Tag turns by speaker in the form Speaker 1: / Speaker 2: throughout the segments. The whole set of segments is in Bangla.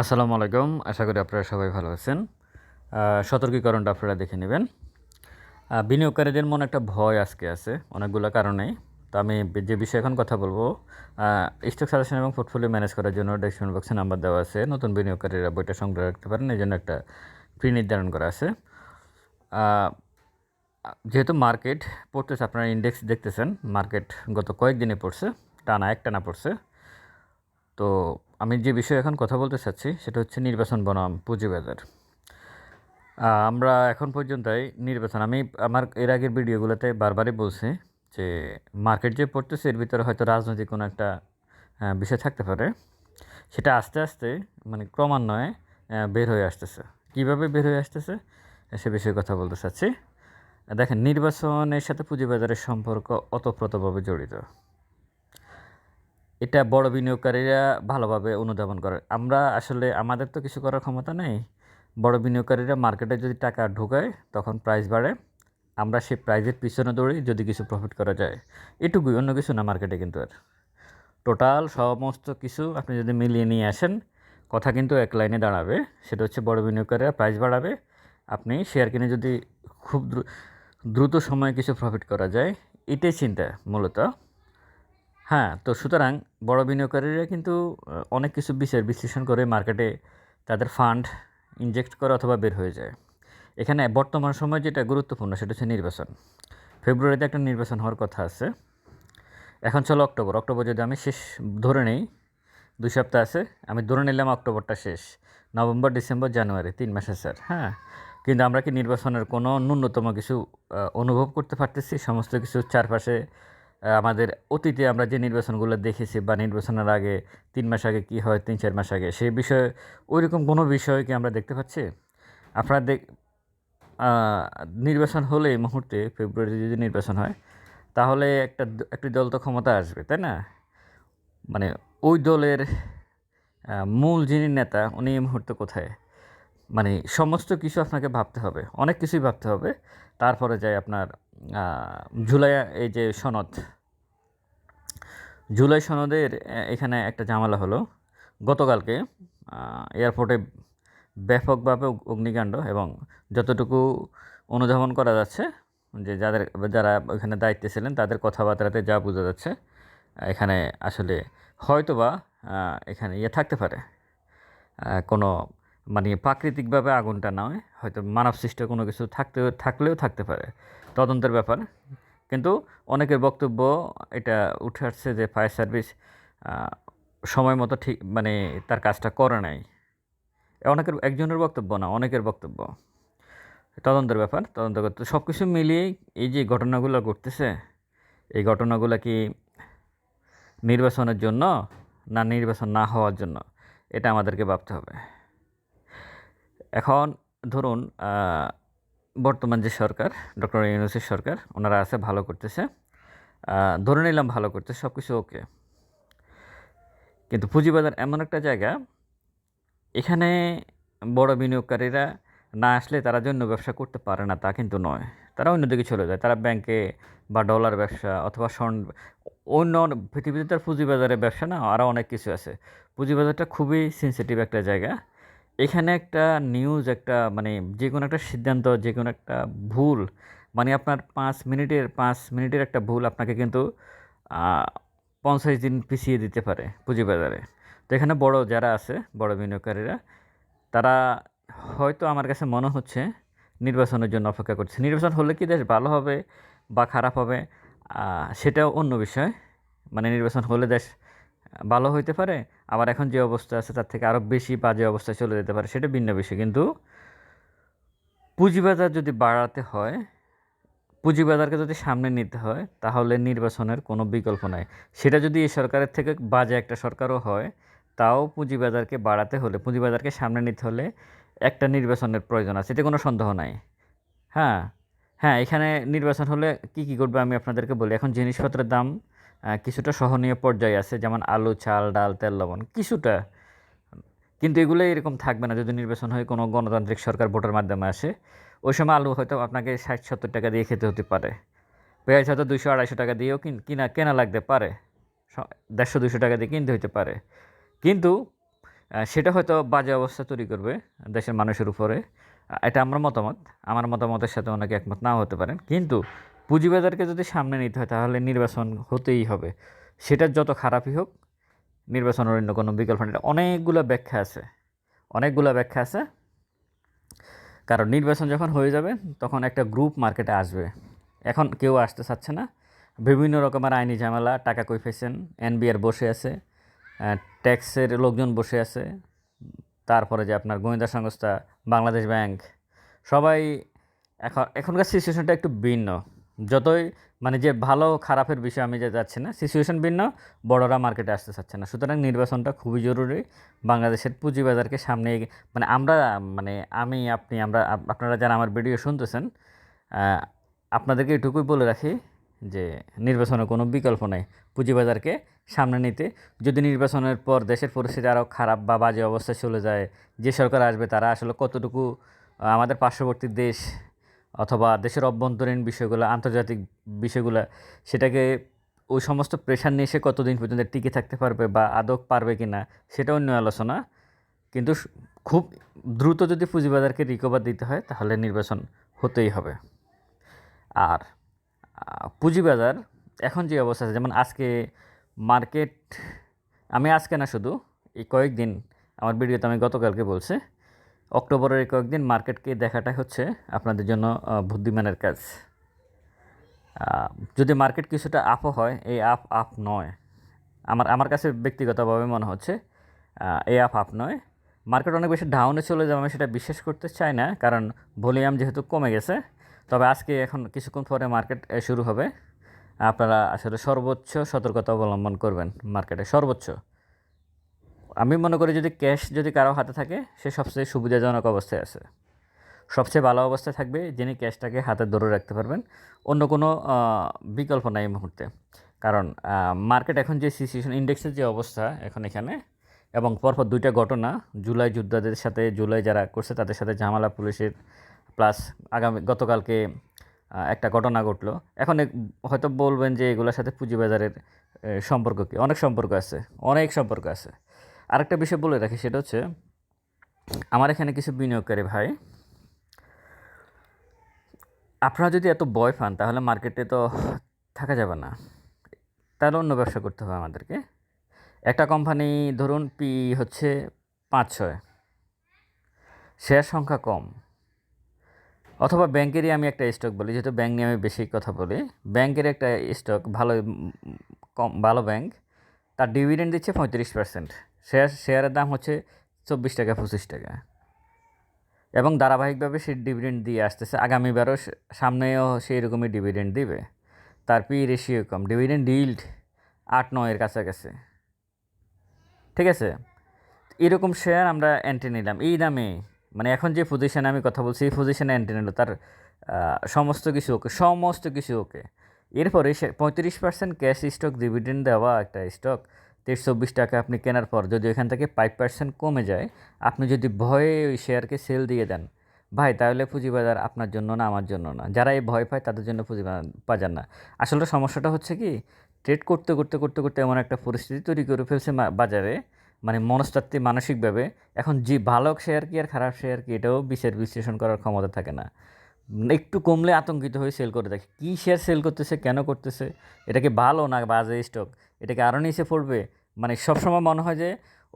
Speaker 1: আসসালামু আলাইকুম। আশা করি আপনারা সবাই ভালো আছেন। সতর্কীকরণটা আপনারা দেখে নেবেন। বিনিয়োগকারীদের মনে একটা ভয় আজকে আছে, অনেকগুলো কারণেই। তো আমি যে বিষয়ে এখন কথা বলব স্টক সাজেশন এবং পোর্টফোলিও ম্যানেজ করার জন্য ডেসক্রিপশন বক্সে নাম্বার দেওয়া আছে। নতুন বিনিয়োগকারীরা বইটা সংগ্রহ রাখতে পারেন, এই জন্য একটা ফি নির্ধারণ করা আছে। যেহেতু মার্কেট পড়তেছে, আপনারা ইন্ডেক্স দেখতেছেন মার্কেট গত কয়েকদিনে পড়ছে, টানা এক টানা পড়ছে। তো আমি যে বিষয়ে এখন কথা বলতে চাচ্ছি, সেটা হচ্ছে নির্বাচন বনাম পুঁজিবাজার। আমরা এখন পর্যন্তই নির্বাচন। আমি আমার এর আগের ভিডিওগুলোতে বারবারই বলছি যে মার্কেট যে পড়তেছে, এর ভিতরে হয়তো রাজনৈতিক কোনো একটা বিষয় থাকতে পারে। সেটা আস্তে আস্তে মানে ক্রমান্বয়ে বের হয়ে আসতেছে। কীভাবে বের হয়ে আসতেছে, সে বিষয়ে কথা বলতে চাচ্ছি। দেখেন, নির্বাচনের সাথে পুঁজিবাজারের সম্পর্ক অতপ্রতভাবে জড়িত। এটা বড় বিনিয়োগকারীরা ভালোভাবে অনুধাবন করে। আমরা আসলে, আমাদের তো কিছু করার ক্ষমতা নেই। বড় বিনিয়োগকারীরা মার্কেটে যদি টাকা ঢোকায়, তখন প্রাইস বাড়ে। আমরা সেই প্রাইজের পিছনে দৌড়ি, যদি কিছু প্রফিট করা যায়। এটুকুই, অন্য কিছু না মার্কেটে কিন্তু আর। টোটাল সমস্ত কিছু আপনি যদি মিলিয়ে নিয়ে আসেন, কথা কিন্তু এক লাইনে দাঁড়াবে। সেটা হচ্ছে বড় বিনিয়োগকারীরা প্রাইস বাড়াবে। আপনি শেয়ার কিনে যদি খুব দ্রুত সময়ে কিছু প্রফিট করা যায়, এটাই চিন্তা মূলত। হ্যাঁ তো সুতরাং বড় বিনিয়োগকারীরা কিন্তু অনেক কিছু বিচার বিশ্লেষণ করে মার্কেটে তাদের ফান্ড ইনজেক্ট করে অথবা বের হয়ে যায়। এখানে বর্তমান সময় যেটা গুরুত্বপূর্ণ সেটা হচ্ছে নির্বাচন। ফেব্রুয়ারিতে একটা নির্বাচন হওয়ার কথা আছে। এখন চলো অক্টোবর। অক্টোবর যদি আমি শেষ ধরে নেই, দুই সপ্তাহ আছে, আমি ধরে নিলাম অক্টোবরটা শেষ। নভেম্বর, ডিসেম্বর, জানুয়ারি, তিন মাস আছে স্যার হ্যাঁ। কিন্তু আমরা কি নির্বাচনের কোনো ন্যূনতম কিছু অনুভব করতে পারতেছি? সমস্ত কিছু চারপাশে আমাদের অতীতে আমরা যে নির্বাচনগুলো দেখেছি বা নির্বাচনের আগে তিন মাস আগে কি হয়, তিন, চার মাস আগে, সেই বিষয়ে ওইরকম কোনো বিষয় কি আমরা দেখতে পাচ্ছি? আপনারা দেখ নির্বাচন হলে এই মুহূর্তে ফেব্রুয়ারিতে যদি নির্বাচন হয়, তাহলে একটা একটি দল তো ক্ষমতা আসবে, তাই না? মানে ওই দলের মূল যিনি নেতা, উনি এই মুহূর্তে কোথায়? মানে সমস্ত কিছু আপনাকে ভাবতে হবে। অনেক কিছুই ভাবতে হবে। তারপরে যায় আপনার জুলাই এই যে সনদ। জুলাই সনদের এখানে একটা ঝামেলা হলো। গতকালকে এয়ারপোর্টে ব্যাপকভাবে অগ্নিকাণ্ড এবং যতটুকু অনুধাবন করা যাচ্ছে, যে যাদের, যারা ওখানে দায়িত্বে ছিলেন, তাদের কথাবার্তাতে যা বোঝা যাচ্ছে, এখানে আসলে হয়তোবা এখানে ইয়ে থাকতে পারে। কোনো মানে প্রাকৃতিকভাবে আগুনটা নয় হয়তো মানব সৃষ্ট কোনো কিছু থাকতে, থাকলেও থাকতে পারে। তদন্তের ব্যাপার। কিন্তু অনেকের বক্তব্য এটা উঠে আসছে যে ফায়ার সার্ভিস সময় মতো ঠিক মানে তার কাজটা করে নাই। অনেকের, একজনের বক্তব্য না, অনেকের বক্তব্য। তদন্তের ব্যাপার, তদন্ত করতে। সব কিছু মিলিয়ে এই যে ঘটনাগুলো ঘটতেছে, এই ঘটনাগুলো কি নির্বাচনের জন্য না নির্বাচন না হওয়ার জন্য? এটা আমাদেরকে ভাবতে হবে। এখন ধরুন বর্তমান যে সরকার, ডক্টর ইউনুসের সরকার, ওনারা আছে, ভালো করতেছে। ধরে নিলাম ভালো করতেছে সব কিছু ওকে কিন্তু পুঁজিবাজার এমন একটা জায়গা, এখানে বড় বিনিয়োগকারীরা না আসলে তারা জন্য ব্যবসা করতে পারে না, তা কিন্তু নয়। তারা অন্যদিকে চলে যায়। তারা ব্যাংকে বা ডলার ব্যবসা অথবা স্বর্ণ, অন্য পৃথিবীতে তার পুঁজিবাজারের ব্যবসা না আরও অনেক কিছু আছে। পুঁজিবাজারটা খুবই সেন্সিটিভ একটা জায়গা। এখানে একটা নিউজ একটা মানে যে কোনো একটা সিদ্ধান্ত যে কোনো একটা ভুল মানে আপনার পাঁচ মিনিটের পাঁচ মিনিটের একটা ভুল আপনাকে কিন্তু পঞ্চাশ দিন পিছিয়ে দিতে পারে পুঁজিবাজারে। তো এখানে বড় যারা আছে, বড় বিনিয়োগকারীরা, তারা হয়তো আমার কাছে মনে হচ্ছে নির্বাচনের জন্য অপেক্ষা করছে। নির্বাচন হলে কি দেশ ভালো হবে বা খারাপ হবে? সেটাও অন্য বিষয়। মানে নির্বাচন হলে দেশ ভালো হইতে পারে, আবার এখন যে অবস্থা আছে তার থেকে আরও বেশি বাজে অবস্থায় চলে যেতে পারে, সেটা ভিন্ন বিষয়। কিন্তু পুঁজিবাজার যদি বাড়াতে হয়, পুঁজিবাজারকে যদি সামনে নিতে হয়, তাহলে নির্বাচনের কোনো বিকল্প নাই। সেটা যদি এই সরকারের থেকে বাজে একটা সরকারও হয়, তাও পুঁজিবাজারকে বাড়াতে হলে, পুঁজিবাজারকে সামনে নিতে হলে একটা নির্বাচনের প্রয়োজন আছে এতে কোনো সন্দেহ নাই। হ্যাঁ হ্যাঁ এখানে নির্বাচন হলে কি কি করবে আমি আপনাদেরকে বলি। এখন জিনিসপত্রের দাম কিছুটা সহনীয় পর্যায়ে আছে, যেমন আলু, চাল, ডাল, তেল, লবণ, কিছুটা। কিন্তু এগুলো এরকম থাকবে না, যদি নির্বাচন হয় কোনো গণতান্ত্রিক সরকার ভোটের মাধ্যমে আসে, ওই সময় আলু হয়তো আপনাকে ষাট, সত্তর টাকা দিয়ে খেতে হতে পারে। পেঁয়াজ হয়তো দুশো আড়াইশো টাকা দিয়েও কিন- কিনা লাগতে পারে দেড়শো দুশো টাকা দিয়ে কিনতে হতে পারে। কিন্তু সেটা হয়তো বাজে অবস্থা তৈরি করবে দেশের মানুষের উপরে। এটা আমার মতামত, আমার মতামতের সাথে অনেকে একমত নাও হতে পারেন। কিন্তু পুঁজিবাজারকে যদি সামনে নিতে হয়, তাহলে নির্বাচন হতেই হবে। সেটা যত খারাপই হোক, নির্বাচনের অন্য কোনো বিকল্প নেই। অনেকগুলো ব্যাখ্যা আছে। অনেকগুলো ব্যাখ্যা আছে। কারণ নির্বাচন যখন হয়ে যাবে, তখন একটা গ্রুপ মার্কেটে আসবে। এখন কেউ আসতে চাচ্ছে না। বিভিন্ন রকমের আইনি ঝামেলা, টাকা কই ফেছেন এনবিআর বসে আছে ট্যাক্সের লোকজন বসে আছে, তারপরে যে আপনার গোয়েন্দা সংস্থা, বাংলাদেশ ব্যাংক, সবাই এখন, এখনকার সিচুয়েশনটা একটু ভিন্ন। যতই মানে যে ভালো খারাপের বিষয় আমি যে যাচ্ছি না সিচুয়েশন ভিন্ন, বড়রা মার্কেটে আসতে চাচ্ছে না। সুতরাং নির্বাচনটা খুবই জরুরি। বাংলাদেশের পুঁজিবাজারকে সামনে মানে আমরা মানে আমি, আপনি, আমরা আপনারা যারা আমার ভিডিও শুনতেছেন আপনাদেরকে এটুকুই বলে রাখি যে নির্বাচনের কোনো বিকল্প নেই। পুঁজিবাজারকে সামনে নিতে। যদি নির্বাচনের পর দেশের পরিস্থিতি আরও খারাপ বা বাজে অবস্থায় চলে যায়, যে সরকার আসবে, তারা আসলে কতটুকু আমাদের পার্শ্ববর্তী দেশ অথবা দেশের অভ্যন্তরীণ বিষয়গুলো, আন্তর্জাতিক বিষয়গুলো, সেটাকে ওই সমস্ত প্রেশার নিয়ে সে কতদিন পর্যন্ত টিকে থাকতে পারবে বা আদৌ পারবে কি না সেটা অন্য আলোচনা। কিন্তু খুব দ্রুত যদি পুঁজিবাজারকে রিকভার দিতে হয়, তাহলে নির্বাচন হতেই হবে। আর পুঁজিবাজার, এখন যে অবস্থা আছে, যেমন আজকে মার্কেট আমি আজকে না শুধু, এই কয়েকদিন আমার ভিডিওতে আমি গতকালকে বলছি অক্টোবরের কয়েকদিন মার্কেটকে দেখাটাই হচ্ছে আপনাদের জন্য বুদ্ধিমানের কাজ। যদি মার্কেট কিছুটা আপও হয়, এই আপ আপ নয়। আমার আমার কাছে ব্যক্তিগতভাবে মনে হচ্ছে এই আপ আপ নয়। মার্কেট অনেক বেশি ডাউনে চলে যাবে, আমি সেটা বিশ্বাস করতে চাই না, কারণ ভলিউম যেহেতু কমে গেছে। তবে আজকে এখন কিছুক্ষণ পরে মার্কেট শুরু হবে। আপনারা আসলে সর্বোচ্চ সতর্কতা অবলম্বন করবেন মার্কেটে, সর্বোচ্চ। আমি মনে করি যদি ক্যাশ যদি কারও হাতে থাকে, সে সবচেয়ে সুবিধাজনক অবস্থায় আছে। সবচেয়ে ভালো অবস্থায় থাকবে যিনি ক্যাশটাকে হাতে ধরে রাখতে পারবেন। অন্য কোনো বিকল্প নাই এই মুহূর্তে। কারণ মার্কেট এখন যে সিচুয়েশন ইন্ডেক্সের যে অবস্থা এখন এখানে, এবং পরপর দুইটা ঘটনা, জুলাই যোদ্ধাদের সাথে, জুলাই যারা করছে তাদের সাথে ঝামেলা পুলিশের প্লাস আগামী, গতকালকে একটা ঘটনা ঘটলো। এখন হয়তো বলবেন যে এগুলোর সাথে পুঁজিবাজারের সম্পর্ক কি? অনেক সম্পর্ক আছে। অনেক সম্পর্ক আছে। আরেকটা বিষয় বলে রাখি, সেটা হচ্ছে আমার এখানে কিছু বিনিয়োগকারী ভাই, আপনারা যদি এত বয় পান, তাহলে মার্কেটে তো থাকা যাবে না। তাহলে অন্য ব্যবসা করতে হবে আমাদেরকে। একটা কোম্পানি ধরুন পি হচ্ছে পাঁচ ছয় শেয়ার সংখ্যা কম। অথবা ব্যাংকেরই আমি একটা স্টক বলি, যেহেতু ব্যাংক নিয়ে আমি বেশি কথা বলি, ব্যাংকের একটা স্টক ভালো কম, ভালো ব্যাংক তার ডিভিডেন্ড দিচ্ছে পঁয়ত্রিশ পার্সেন্ট শেয়ার, শেয়ারের দাম হচ্ছে চব্বিশ টাকা, পঁচিশ টাকা। এবং ধারাবাহিকভাবে সে ডিভিডেন্ড দিয়ে আসতেছে। আগামীবারও সামনেও সেই রকমই ডিভিডেন্ড দিবে। তার পি রেশিও কম। ডিভিডেন্ড ডিল্ড আট নয়ের কাছাকাছি। ঠিক আছে? এরকম শেয়ার আমরা এন্ট্রি নিলাম। এই দামে মানে এখন যে পজিশানে আমি কথা বলছি, এই পজিশানে এন্ট্রি নিল। তার সমস্ত কিছু ওকে সমস্ত কিছু ওকে এরপরে সে পঁয়ত্রিশ পার্সেন্ট ক্যাশ স্টক ডিভিডেন্ড দেওয়া একটা স্টক তেইশ চব্বিশ টাকা আপনি কেনার পর যদি এখান থেকে ফাইভ পার্সেন্ট কমে যায়, আপনি যদি ভয়ে ওই শেয়ারকে সেল দিয়ে দেন, ভাই তাহলে পুঁজিবাজার আপনার জন্য না, আমার জন্য না। যারা এই ভয় পায় তাদের জন্য পুঁজি পুঁজিবাজার না। আসলে সমস্যাটা হচ্ছে কি ট্রেড করতে করতে করতে করতে এমন একটা পরিস্থিতি তৈরি করে ফেলছে বাজারে মানে মনস্তাত্ত্বিক, মানসিকভাবে। এখন যে ভালো শেয়ার কি আর খারাপ শেয়ার কি, এটাও বিচার, বিশ্লেষণ করার ক্ষমতা থাকে না। একটু কমলে আতঙ্কিত হয়ে সেল করে দেখে, কী শেয়ার সেল করতেছে, কেন করতেছে, এটা কি ভালো না বাজে স্টক এটাকে আরও নিচে পড়বে। মানে সবসময় মনে হয় যে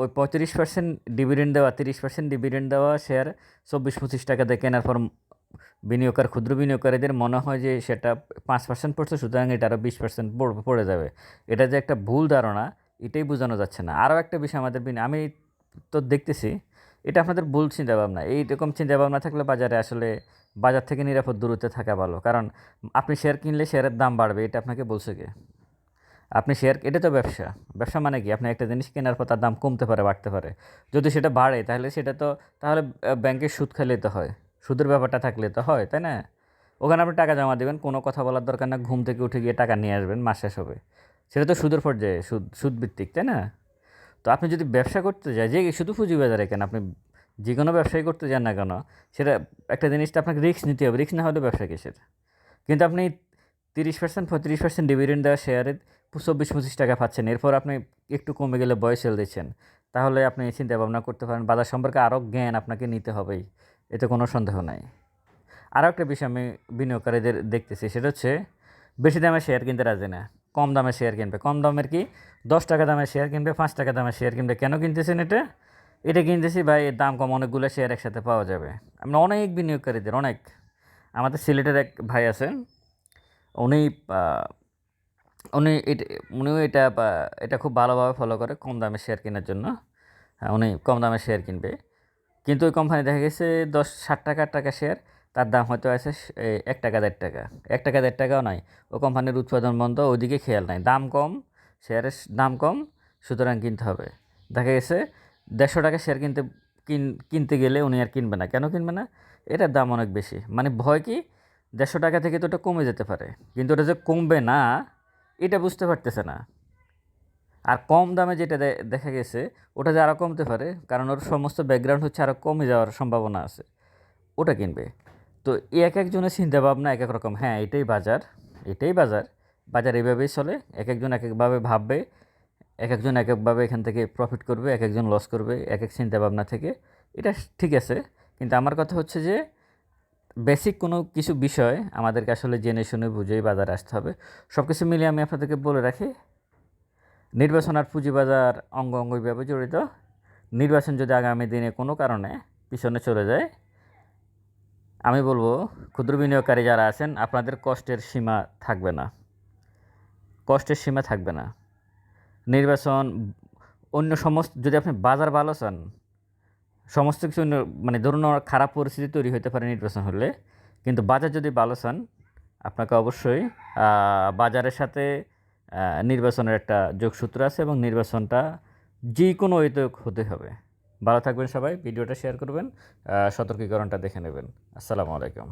Speaker 1: ওই পঁয়ত্রিশ পার্সেন্ট ডিভিডেন্ড দেওয়া, তিরিশ পার্সেন্ট ডিভিডেন্ড দেওয়া শেয়ার চব্বিশ পঁচিশ টাকা দিয়ে কেনার পর বিনিয়োগকার, ক্ষুদ্র বিনিয়োগকারীদের মনে হয় যে সেটা পাঁচ পার্সেন্ট পড়ছে, সুতরাং এটা আরও বিশ পার্সেন্ট পড়ে যাবে। এটা যে একটা ভুল ধারণা, এটাই বোঝানো যাচ্ছে না। আরও একটা বিষয় আমাদের আমি তো দেখতেছি, এটা আপনাদের ভুল চিন্তাভাবনা। এইরকম চিন্তাভাবনা থাকলে বাজারে আসলে বাজার থেকে নিরাপদ দূরত্বে থাকা ভালো। কারণ আপনি শেয়ার কিনলে শেয়ারের দাম বাড়বে, এটা আপনাকে বলছে কে? আপনি শেয়ার এটা তো ব্যবসা। ব্যবসা মানে কি? আপনি একটা জিনিস কেনার পর তার দাম কমতে পারে, বাড়তে পারে। যদি সেটা বাড়ে, তাহলে সেটা তো, তাহলে ব্যাংকের সুদ খেলে তো হয়। সুদের ব্যাপারটা থাকলে তো হয়, তাই না? ওখানে আপনি টাকা জমা দেবেন, কোনো কথা বলার দরকার না, ঘুম থেকে উঠে গিয়ে টাকা নিয়ে আসবেন, মাস শেষ হবে। সেটা তো সুদের পর্যায়ে, সুদ সুদ ভিত্তিক তাই না? তো আপনি যদি ব্যবসা করতে যায়, যে শুধু পুঁজিবাজারে কেন, আপনি যে কোনো ব্যবসায় করতে যান না কেন, সেটা একটা জিনিসটা আপনাকে রিস্ক নিতে হবে। রিস্ক না হলে ব্যবসা কিসের? কিন্তু আপনি তিরিশ পার্সেন্ট পঁয়ত্রিশ পার্সেন্ট ডিভিডেন্ড দেওয়া শেয়ারে চব্বিশ পঁচিশ টাকা পাচ্ছেন। এরপর আপনি একটু কমে গেলে বয়স সেল দিচ্ছেন। তাহলে আপনি চিন্তা ভাবনা করতে পারেন, বাজার সম্পর্কে আরও জ্ঞান আপনাকে নিতে হবেই এতে কোনো সন্দেহ নাই। আরও একটা বিষয় আমি বিনিয়োগকারীদের দেখতেছি, সেটা হচ্ছে বেশি দামে শেয়ার কিনতে রাজি না। কম দামে শেয়ার কিনবে। কম দামের কি? দশ টাকা দামে শেয়ার কিনবে, পাঁচ টাকা দামে শেয়ার কিনবে। কেন কিনতেছেন এটা? এটা কিনতেছি ভাই, এর দাম কম, অনেকগুলো শেয়ার একসাথে পাওয়া যাবে। আমরা অনেক বিনিয়োগকারীদের, অনেক। আমাদের সিলেটের এক ভাই আছেন, উনি উনি উনিও এটা এটা খুব ভালোভাবে ফলো করে কম দামে শেয়ার কেনার জন্য। হ্যাঁ, উনি কম দামে শেয়ার কিনবে। কিন্তু ওই কোম্পানি দেখা গেছে দশ ষাট টাকা টাকা শেয়ার তার দাম হয়তো আছে এক টাকা দেড় টাকা। এক টাকা দেড় টাকাও নাই। ও কোম্পানির উৎপাদন বন্ধ ওইদিকে খেয়াল নাই। দাম কম শেয়ারের দাম কম সুতরাং কিনতে হবে। দেখা গেছে দেড়শো টাকা শেয়ার কিনতে কিন কিনতে গেলে উনি আর কিনবে না। কেন কিনবে না? এটার দাম অনেক বেশি। মানে ভয় কি? দেড়শো টাকা থেকে তো ওটা কমে যেতে পারে। কিন্তু ওটা যে কমবে না এটা বুঝতে পারতেছে না। আর কম দামে যেটা দেখা গেছে, ওটা যে আরও কমতে পারে, কারণ ওর সমস্ত ব্যাকগ্রাউন্ড হচ্ছে আরও কমে যাওয়ার সম্ভাবনা আছে। ওটা কিনবে। তো এক একজনের চিন্তা ভাবনা এক এক রকম। হ্যাঁ এটাই বাজার এটাই বাজার। বাজার এইভাবেই চলে, এক একজন এক একভাবে ভাববে, এক একজন এক একভাবে এখান থেকে প্রফিট করবে, এক একজন লস করবে, এক এক চিন্তা ভাবনা থেকে। এটা ঠিক আছে, কিন্তু আমার কথা হচ্ছে যে বেসিক কোনো কিছু বিষয় আমাদেরকে আসলে জেনে শুনে বুঝেই বাজারে আসতে হবে। সব কিছু মিলিয়ে আমি আপনাদেরকে বলে রাখি, নির্বাচন আর পুঁজিবাজার অঙ্গ অঙ্গভাবে জড়িত। নির্বাচন যদি আগামী দিনে কোনো কারণে পিছনে চলে যায়, আমি বলব ক্ষুদ্র বিনিয়োগকারী যারা আছেন, আপনাদের কষ্টের সীমা থাকবে না। কষ্টের সীমা থাকবে না। নির্বাচন অন্য সমস্ত, যদি আপনি বাজার ভালো চান সমস্ত কিছু মানে ধরুন খারাপ পরিস্থিতি তৈরি হতে পারে নির্বাচন হলে, কিন্তু বাজার যদি ভালো চান, আপনাকে অবশ্যই বাজারের সাথে নির্বাচনের একটা যোগসূত্র আছে এবং নির্বাচনটা যে কোনো ওয়েতে হতে হবে। ভালো থাকবেন সবাই, ভিডিওটা শেয়ার করবেন সতর্কীকরণটা দেখে নেবেন। আসসালামু আলাইকুম।